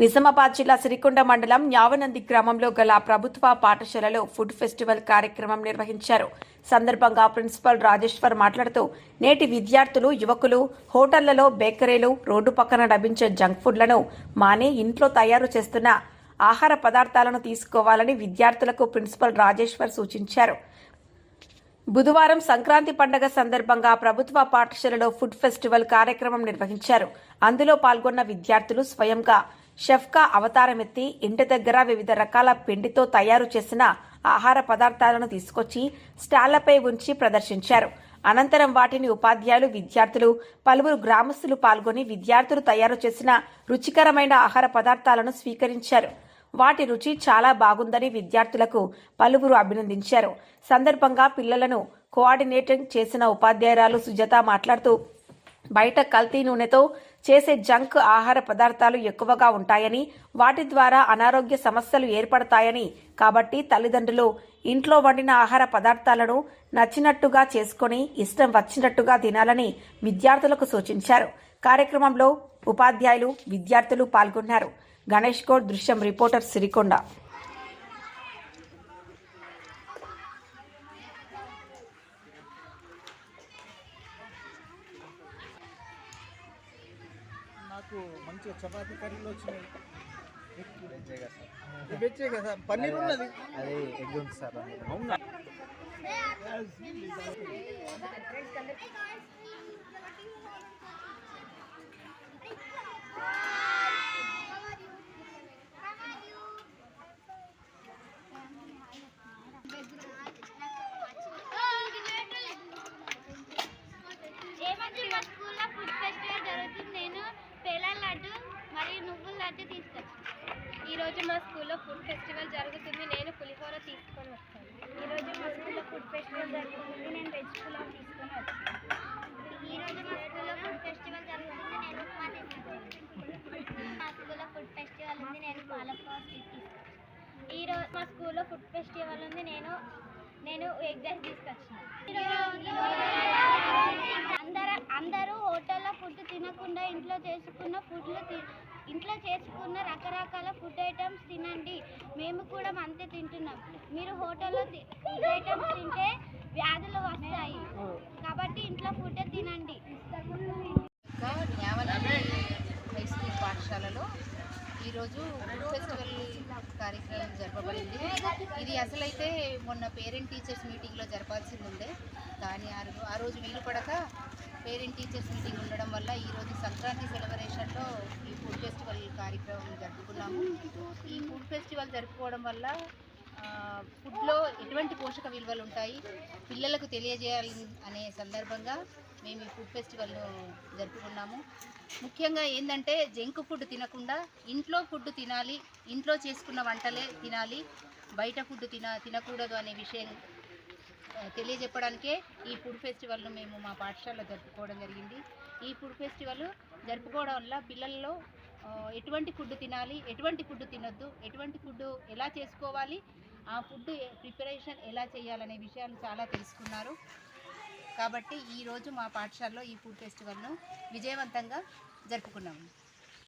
నిజామాబాద్ జిల్లా సిరికొండ మండలం న్యావనంది గ్రామంలో గల ప్రభుత్వ పాఠశాలలో ఫుడ్ ఫెస్టివల్ కార్యక్రమం నిర్వహించారు. సందర్భంగా ప్రిన్సిపల్ రాజేశ్వర్ మాట్లాడుతూ నేటి విద్యార్థులు యువకులు హోటళ్ళలో బేకరీలు రోడ్డు పక్కన లభించే జంక్ ఫుడ్లను మానే ఇంట్లో తయారు చేస్తున్న ఆహార పదార్థాలను తీసుకోవాలని విద్యార్థులకు ప్రిన్సిపల్ రాజేశ్వర్ సూచించారు. బుధవారం సంక్రాంతి పండగ సందర్భంగా ప్రభుత్వ పాఠశాలలో ఫుడ్ ఫెస్టివల్ కార్యక్రమం నిర్వహించారు. అందులో పాల్గొన్న విద్యార్థులు స్వయంగా షెఫ్కా అవతారమెత్తి ఇంటి దగ్గర వివిధ రకాల పిండితో తయారు చేసిన ఆహార పదార్థాలను తీసుకొచ్చి స్టాళ్ళపై ఉంచి ప్రదర్శించారు. అనంతరం వాటిని ఉపాధ్యాయులు విద్యార్థులు పలువురు గ్రామస్తులు పాల్గొని విద్యార్థులు తయారు చేసిన రుచికరమైన ఆహార పదార్థాలను స్వీకరించారు. వాటి రుచి చాలా బాగుందని విద్యార్థులకు పలువురు అభినందించారు. సందర్భంగా పిల్లలను కోఆర్డినేటింగ్ చేసిన ఉపాధ్యాయురాలు సుజాత మాట్లాడుతూ బయట కల్తీ నూనెతో చేసే జంక్ ఆహార పదార్థాలు ఎక్కువగా ఉంటాయని వాటి ద్వారా అనారోగ్య సమస్యలు ఏర్పడతాయని. కాబట్టి తల్లిదండ్రులు ఇంట్లో వండిన ఆహార పదార్థాలను నచ్చినట్టుగా చేసుకొని ఇష్టం వచ్చినట్టుగా తినాలని విద్యార్థులకు సూచించారు. కార్యక్రమంలో ఉపాధ్యాయులు విద్యార్థులు పాల్గొన్నారు. గణేష్ గౌడ్ దృశ్యం రిపోర్టర్ సిరికొండ. నాకు మంచిగా చపాతీ కర్రీలు వచ్చినాయి. వెజ్జే కదా పన్నీర్ ఉన్నది. అదే ఎగ్ ఉంది సార్. అవునా ఏమంటే మా స్కూల్లో ఫుడ్ ఫెస్టివల్ జరుగుతుంది నేను పేలాల లడ్డు అయితే తీసుకొచ్చాను. ఈరోజు మా స్కూల్లో ఫుడ్ ఫెస్టివల్ జరుగుతుంది. నేను పులిహోర తీసుకొని వచ్చాను ఈరోజు మా స్కూల్లో ఫుడ్ ఫెస్టివల్ జరుగుతుంది. నేను వెజ్ పులావ్ తీసుకొని వచ్చాను. ఈరోజు మా స్కూల్లో ఫుడ్ ఫెస్టివల్ జరుగుతుంది. నేను ఉప్మా తీసుకొచ్చాను. మా స్కూల్లో ఫుడ్ ఫెస్టివల్ ఉంది. నేను పాలకోవా స్వీట్ తీసుకొచ్చాను. ఈరోజు మా స్కూల్లో ఫుడ్ ఫెస్టివల్ ఉంది. నేను నేను ఎగ్జామ్ తీసుకొచ్చాను అందరూ హోటల్లో ఫుడ్ తినకుండా ఇంట్లో చేసుకున్న ఫుడ్లు తి ఇంట్లో చేసుకున్న రకరకాల ఫుడ్ ఐటమ్స్ తినండి. మేము కూడా అంతే తింటున్నాం. మీరు హోటల్లో తి- ఫుడ్ ఐటమ్స్ తింటే వ్యాధులు వస్తాయి. కాబట్టి ఇంట్లో ఫుడ్ తినండి. హై స్కూల్ పాఠశాలలో ఈరోజు ఫెస్టివల్ కార్యక్రమం జరపబడింది. ఇది అసలైతే మొన్న పేరెంట్ టీచర్స్ మీటింగ్లో జరపాల్సింది ఉండే. కానీ ఆ రోజు వీలు పడక పేరెంట్ టీచర్స్ మీటింగ్ ఉండడం వల్ల ఈరోజు సంక్రాంతి సెలబ్రేషన్లో ఈ ఫుడ్ ఫెస్టివల్ కార్యక్రమం జరుపుకున్నాము. ఈ ఫుడ్ ఫెస్టివల్ జరుపుకోవడం వల్ల ఫుడ్లో ఎటువంటి పోషక విలువలు ఉంటాయి పిల్లలకు తెలియజేయాలి అనే సందర్భంగా మేము ఈ ఫుడ్ ఫెస్టివల్ను జరుపుకున్నాము. ముఖ్యంగా ఏంటంటే జంక్ ఫుడ్ తినకుండా ఇంట్లో ఫుడ్ తినాలి ఇంట్లో చేసుకున్న వంటలే తినాలి బయట ఫుడ్ తిన తినకూడదు అనే విషయం తెలియజెప్పడానికే ఈ ఫుడ్ ఫెస్టివల్ను మేము మా పాఠశాలలో జరుపుకోవడం జరిగింది. ఈ ఫుడ్ ఫెస్టివల్ జరుపుకోవడం వల్ల పిల్లల్లో ఎటువంటి ఫుడ్ తినాలి ఎటువంటి ఫుడ్ తినొద్దు ఎటువంటి ఫుడ్ ఎలా చేసుకోవాలి ఆ ఫుడ్ ప్రిపరేషన్ ఎలా చేయాలనే విషయాలు చాలా తెలుసుకున్నారు. కాబట్టి ఈరోజు మా పాఠశాలలో ఈ ఫుడ్ ఫెస్టివల్ను విజయవంతంగా జరుపుకున్నాము.